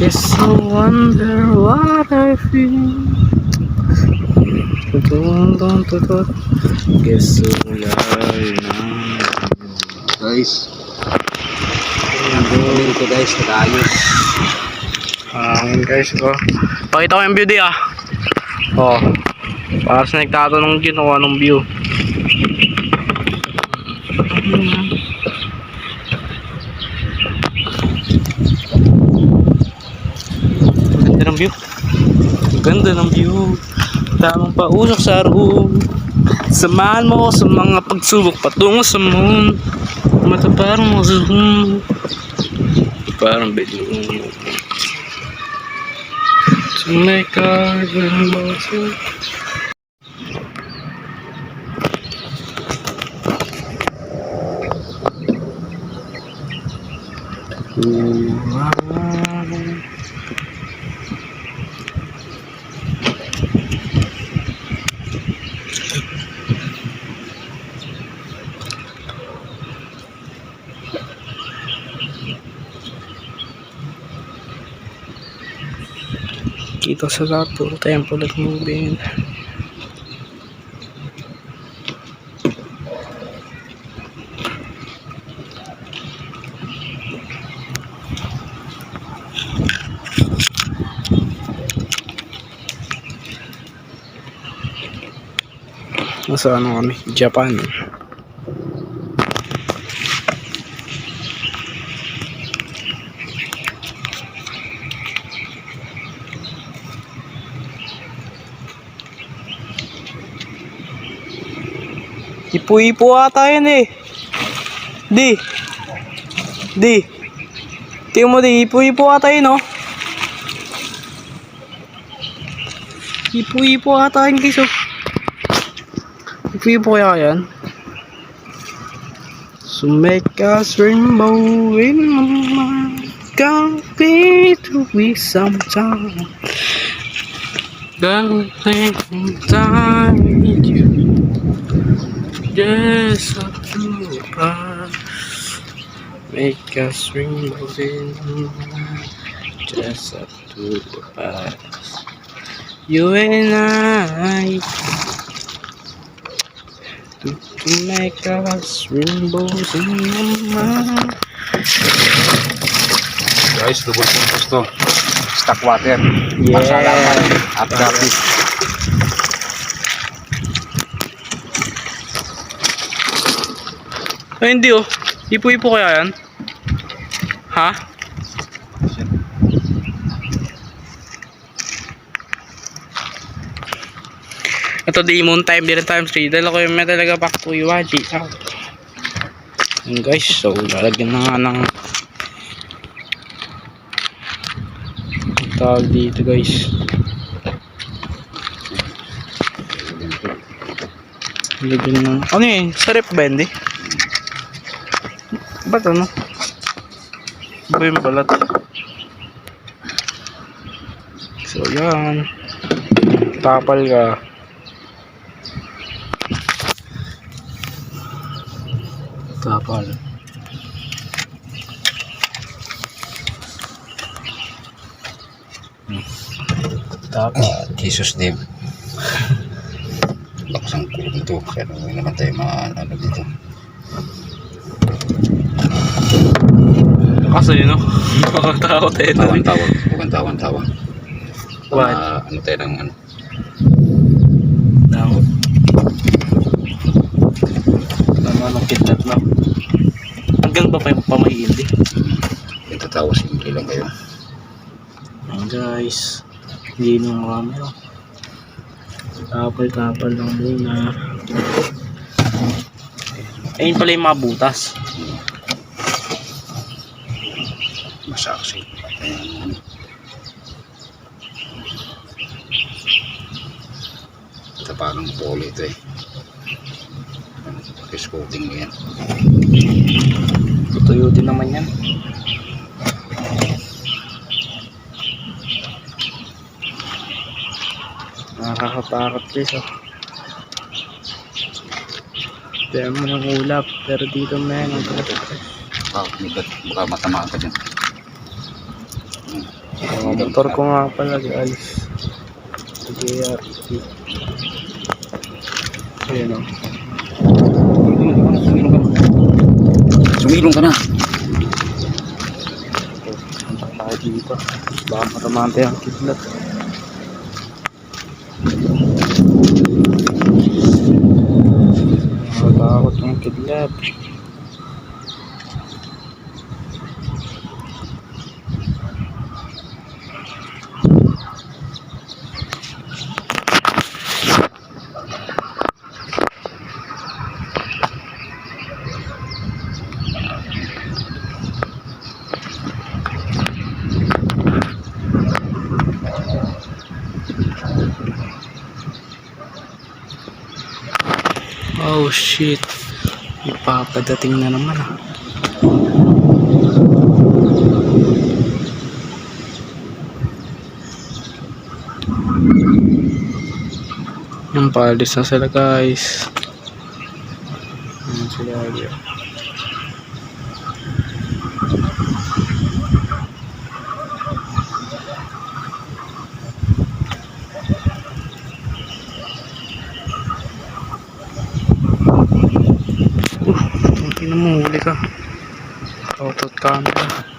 Guess I wonder what I feel. Dun, dun, dun, dun. Guess wala na. Guys. Ayan ko guys, nag-ayos. Hangin guys, oh. Pakita ko yung view di ah. Oh. Para sa nagtatanong dyan kung anong view. Ganda view. Ganda ng view. Tamang pausok sa room. Samahan mo ako sa mga pagsubok patungo sa moon. Mata parang mo sa room. Parang bedroom. To make our emotion. Kita sa lahat puro temple at moving. Nasa ano? Japan. Ipo-ipo ata yan eh. Di. Di. Tingnan mo di, ipo-ipo ata yun oh. Ipo-ipo ata yun guys oh. Ipo-ipo kaya yan. So make us rainbow in my complete be sometime. Don't think time you. Yes, do pass. Make us in just up to. You and I to, to make us rainbows in the mind. Guys, purpose to. Stock water. Yeah. At Ay, hindi oh. Ipo-ipo kaya yan? Ha? Ito demon time din time 3 dahil ako yung may talaga back to Iwaji. Yun guys, so lalagyan na nga ng tawag dito guys. Lalagyan ng ano yun? Sa rep ba hindi? Ba't ano? Ba yung balat? So yan. Tapal ka. Tapal. Tapal. Ah, Jesus name. Lakas ang kulong to. Kaya naman naman tayo mga ano dito. Kaso yun no? Nakakatakot eh. no? Tawan-tawan. Huwag tawan-tawan. What? Ah, ano tayo ng ano. Nang. Ano anong kidnap na? Hanggang ba pa yung pamahindi? Itatawa simple lang kayo. Ayan guys. Hindi nung camera. Tapal-tapal lang muna. Ayun pala yung mga butas. Masaksi. Ayan. Ito parang polo ito eh. Fish coating yan. Tutuyo din naman yan. Nakakatakot guys oh. Diyan mo ng ulap. Pero dito men ang Ah, may bat- baka matamaan ka dyan. Ang motor ko nga pala guys. JRT. Ayan o. Sumilong ka na. Punta tayo dito. Baka matamaan tayo ang kidlat. Nakatakot ang kidlat. Shit. Ipapadating na naman ah. Yung paalis na sila guys. Ayan sila guys. Uh, hindi na